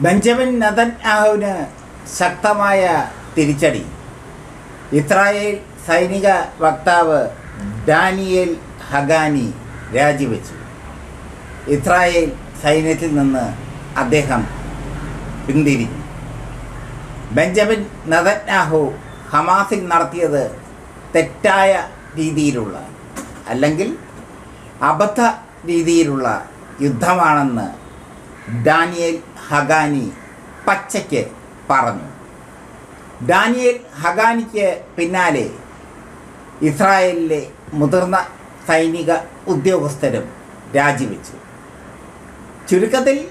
Benjamin നദന്യാഹുവിന് ശക്തമായ തിരിച്ചടി. Israel സൈനിക വക്താവ് ഡാനിയേൽ ഹഗാനി രാജിവെച്ചു. ഇസ്രായേൽ സൈന്യത്തിൽ നിന്ന് അദ്ദേഹം പിന്തിരിഞ്ഞു. ബെഞ്ചമിൻ നദന്യാഹു ഹമാസിൽ നടത്തിയത് തെറ്റായ രീതിയിലുള്ള അല്ലെങ്കിൽ അബദ്ധ രീതിയിലുള്ള യുദ്ധമാണെന്ന് ഡാനിയേൽ ഹഗാനി പച്ചയ്ക്ക് പറഞ്ഞു. ഡാനിയേൽ ഹഗാനിക്ക് പിന്നാലെ ഇസ്രായേലിലെ മുതിർന്ന സൈനിക ഉദ്യോഗസ്ഥരും രാജിവെച്ചു. ചുരുക്കത്തിൽ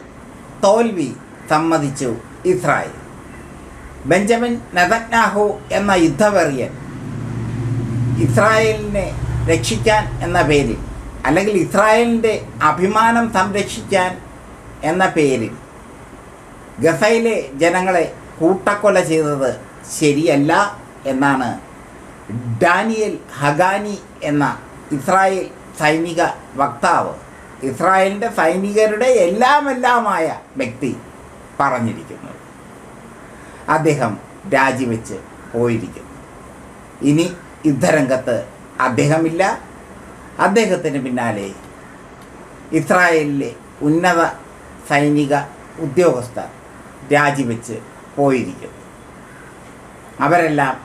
തോൽവി സമ്മതിച്ചു ഇസ്രായേൽ. ബെഞ്ചമിൻ നെതന്യാഹു എന്ന യുദ്ധവെറിയൻ ഇസ്രായേലിനെ രക്ഷിക്കാൻ എന്ന പേരിൽ അല്ലെങ്കിൽ ഇസ്രായേലിന്റെ അഭിമാനം സംരക്ഷിക്കാൻ എന്ന പേരിൽ ഗസയിലെ ജനങ്ങളെ കൂട്ടക്കൊല ചെയ്തത് ശരിയല്ല എന്നാണ് ഡാനിയൽ ഹഗാനി എന്ന ഇസ്രായേൽ സൈനിക വക്താവ് ഇസ്രായേലിന്റെ സൈനികരുടെ എല്ലാമെല്ലാമായ വ്യക്തി പറഞ്ഞിരിക്കുന്നത്. അദ്ദേഹം രാജിവെച്ച് പോയിരിക്കുന്നു. ഇനി യുദ്ധരംഗത്ത് അദ്ദേഹമില്ല. അദ്ദേഹത്തിന് പിന്നാലെ ഇസ്രായേലിലെ ഉന്നത സൈനിക ഉദ്യോഗസ്ഥർ രാജിവെച്ച് പോയിരിക്കും. അവരെല്ലാം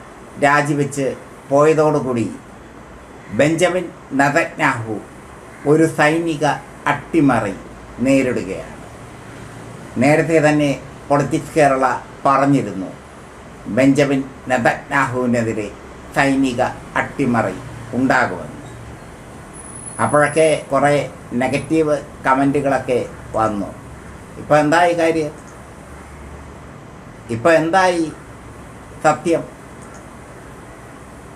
രാജിവെച്ച് പോയതോടുകൂടി ബെഞ്ചമിൻ നതജ്ഞാഹു ഒരു സൈനിക അട്ടിമറി നേരിടുകയാണ്. നേരത്തെ തന്നെ പൊളിറ്റിക്സ് കേരള പറഞ്ഞിരുന്നു ബെഞ്ചമിൻ നെതന്യാഹുവിനെതിരെ സൈനിക അട്ടിമറി ഉണ്ടാകുമെന്ന്. അപ്പോഴൊക്കെ കുറേ നെഗറ്റീവ് കമന്റുകളൊക്കെ വന്നു. ഇപ്പോൾ എന്തായി കാര്യം? ഇപ്പം എന്തായി സത്യം?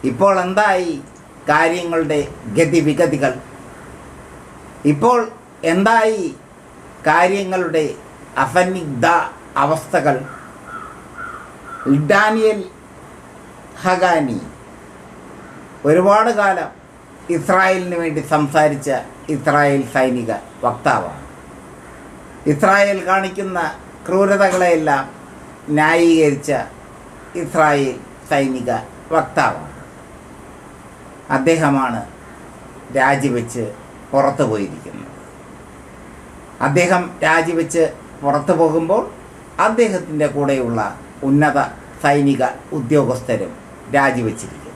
ഇപ്പോൾ എന്തായി കാര്യങ്ങളുടെ ഗതിവിഗതികൾ? ഇപ്പോൾ എന്തായി കാര്യങ്ങളുടെ അസന്നിഗ്ധ അവസ്ഥകൾ? ഡാനിയൽ ഹഗാനി ഒരുപാട് കാലം ഇസ്രായേലിന് വേണ്ടി സംസാരിച്ച ഇസ്രായേൽ സൈനിക വക്താവാണ്. ഇസ്രായേൽ കാണിക്കുന്ന ക്രൂരതകളെയെല്ലാം ന്യായീകരിച്ച ഇസ്രായേൽ സൈനിക വക്താവാണ് അദ്ദേഹമാണ് രാജിവെച്ച് പുറത്തു പോയിരിക്കുന്നത്. അദ്ദേഹം രാജിവെച്ച് പുറത്തു പോകുമ്പോൾ അദ്ദേഹത്തിന്റെ കൂടെയുള്ള ഉന്നത സൈനിക ഉദ്യോഗസ്ഥരും രാജിവെച്ചിരിക്കുന്നു.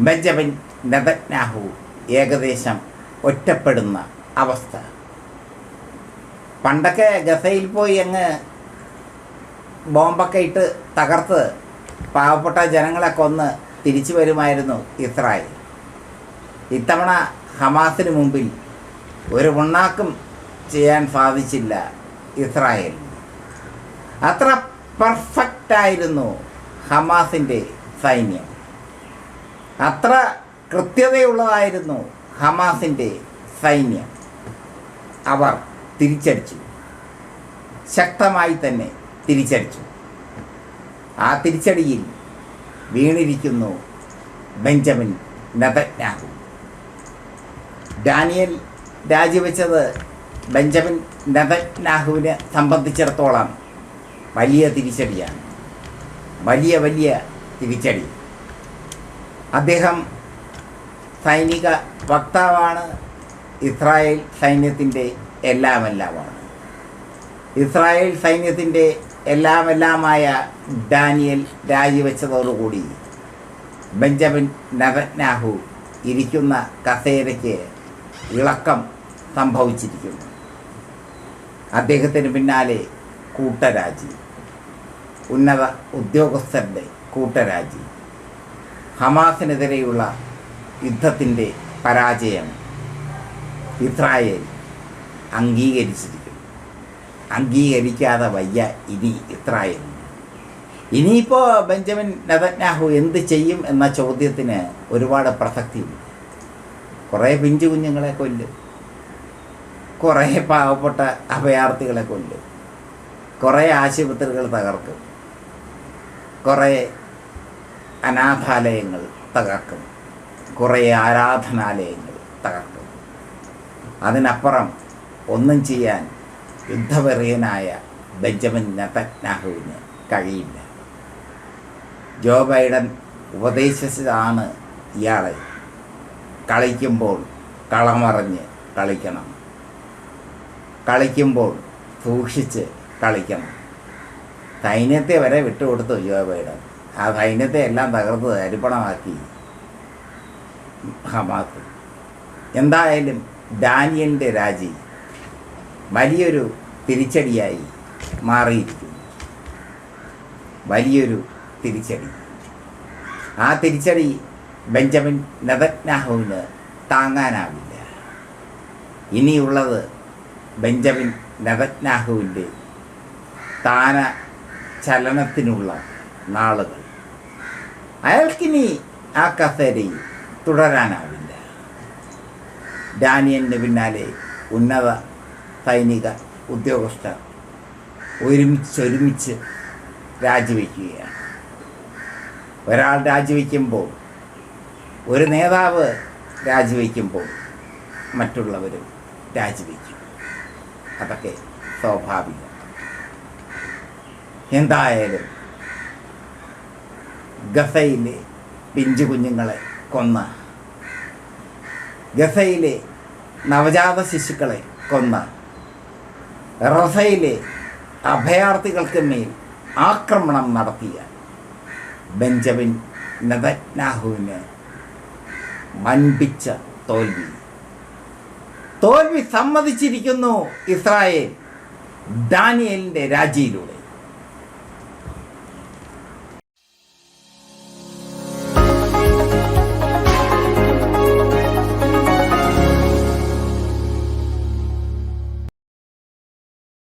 ബെഞ്ചമിൻ നെതന്യാഹു ഏകദേശം ഒറ്റപ്പെടുന്ന അവസ്ഥ. പണ്ടൊക്കെ ഗസയിൽ പോയി അങ്ങ് ബോംബൊക്കെ ഇട്ട് തകർത്ത് പാവപ്പെട്ട ജനങ്ങളെ കൊന്ന് തിരിച്ചു വരുമായിരുന്നു ഇസ്രായേൽ. ഇത്തവണ ഹമാസിന് മുമ്പിൽ ഒരു ഉണ്ണാക്കും ചെയ്യാൻ സാധിച്ചില്ല ഇസ്രായേൽ. അത്ര പെർഫെക്റ്റായിരുന്നു ഹമാസിന്റെ സൈന്യം. അത്ര കൃത്യതയുള്ളതായിരുന്നു ഹമാസിന്റെ സൈന്യം. അവർ തിരിച്ചടിച്ചു. ശക്തമായി തന്നെ തിരിച്ചടിച്ചു. ആ തിരിച്ചടിയിൽ വീണിരിക്കുന്നു ബെഞ്ചമിൻ നെതന്യാഹു ഡാനിയൽ രാജിവെച്ചത് ബെഞ്ചമിൻ നെതന്യാഹുവിനെ സംബന്ധിച്ചിടത്തോളം വലിയ തിരിച്ചടിയാണ്. വലിയ വലിയ തിരിച്ചടി. അദ്ദേഹം സൈനിക വക്താവാണ് ഇസ്രായേൽ സൈന്യത്തിന്റെ എല്ലാമെല്ലാമാണ്. ഇസ്രായേൽ സൈന്യത്തിന്റെ എല്ലാമെല്ലാമായ ഡാനിയൽ രാജിവെച്ചതോടുകൂടി ബെഞ്ചമിൻ നഗനാഹു ഇരിക്കുന്ന കസേരയ്ക്ക് ഇളക്കം സംഭവിച്ചിരിക്കുന്നു. അദ്ദേഹത്തിന് പിന്നാലെ കൂട്ടരാജി. ഉന്നത ഉദ്യോഗസ്ഥരുടെ കൂട്ടരാജി. ഹമാസിനെതിരെയുള്ള യുദ്ധത്തിന്റെ പരാജയം ഇസ്രായേൽ അംഗീകരിച്ചിരിക്കുന്നു. അംഗീകരിക്കാതെ വയ്യ ഇനി ഇസ്രായേൽ ഇനിയിപ്പോൾ ബെഞ്ചമിൻ നെതന്യാഹു എന്ത് ചെയ്യും എന്ന ചോദ്യത്തിന് ഒരുപാട് പ്രസക്തിയുണ്ട്. കുറേ പിഞ്ചു കുഞ്ഞുങ്ങളെ കൊല്ലും. കുറേ പാവപ്പെട്ട അഭയാർത്ഥികളെ കൊല്ലും. കുറേ ആശുപത്രികൾ തകർക്കും. കുറേ അനാഥാലയങ്ങൾ തകർക്കും. കുറേ ആരാധനാലയങ്ങൾ തകർക്കും. അതിനപ്പുറം ഒന്നും ചെയ്യാൻ യുദ്ധവെറിയനായ ബെഞ്ചമിൻ നെതന്യാഹുവിന് കഴിയില്ല. ജോ ബൈഡൻ ഉപദേശിച്ചതാണ് ഇയാളെ കളിക്കുമ്പോൾ കളമറിഞ്ഞ് കളിക്കണം. കളിക്കുമ്പോൾ സൂക്ഷിച്ച് കളിക്കണം. സൈന്യത്തെ വരെ വിട്ടുകൊടുത്തു ജോ ബൈഡൻ. ആ സൈന്യത്തെ എല്ലാം തകർത്ത് അരിപ്പണമാക്കി ഹമാസ്. എന്തായാലും ഡാനിയലിന്റെ രാജി വലിയൊരു തിരിച്ചടിയായി മാറിയിരിക്കുന്നു. വലിയൊരു തിരിച്ചടി. ആ തിരിച്ചടി ബെഞ്ചമിൻ നെതജ്ഞാഹുവിന് താങ്ങാനാവില്ല. ഇനിയുള്ളത് ബെഞ്ചമിൻ നെതജ്ഞാഹുവിന്റെ താന ചലനത്തിനുള്ള നാളുകൾ. അയാൾക്കിനി ആ കസേരയിൽ തുടരാനാവില്ല. ഡാനിയലിന് പിന്നാലെ ഉന്നത സൈനിക ഉദ്യോഗസ്ഥർ ഒരുമിച്ചൊരുമിച്ച് രാജിവെക്കുകയാണ്. ഒരാൾ രാജിവെക്കുമ്പോൾ ഒരു നേതാവ് രാജിവെക്കുമ്പോൾ മറ്റുള്ളവരും രാജിവെക്കും. അതൊക്കെ സ്വാഭാവികം. എന്തായാലും ഗസയിലെ പിഞ്ചു കുഞ്ഞുങ്ങളെ കൊന്ന ഗസയിലെ നവജാത ശിശുക്കളെ കൊന്ന റഫയിലെ അഭയാർത്ഥികൾക്ക് മേൽ ആക്രമണം നടത്തിയ ബെഞ്ചമിൻ നെതന്യാഹുവിന് വൻപിച്ച തോൽവി. തോൽവി സമ്മതിച്ചിരിക്കുന്നു ഇസ്രായേൽ. ഡാനിയലിന്റെ രാജിയിലൂടെ.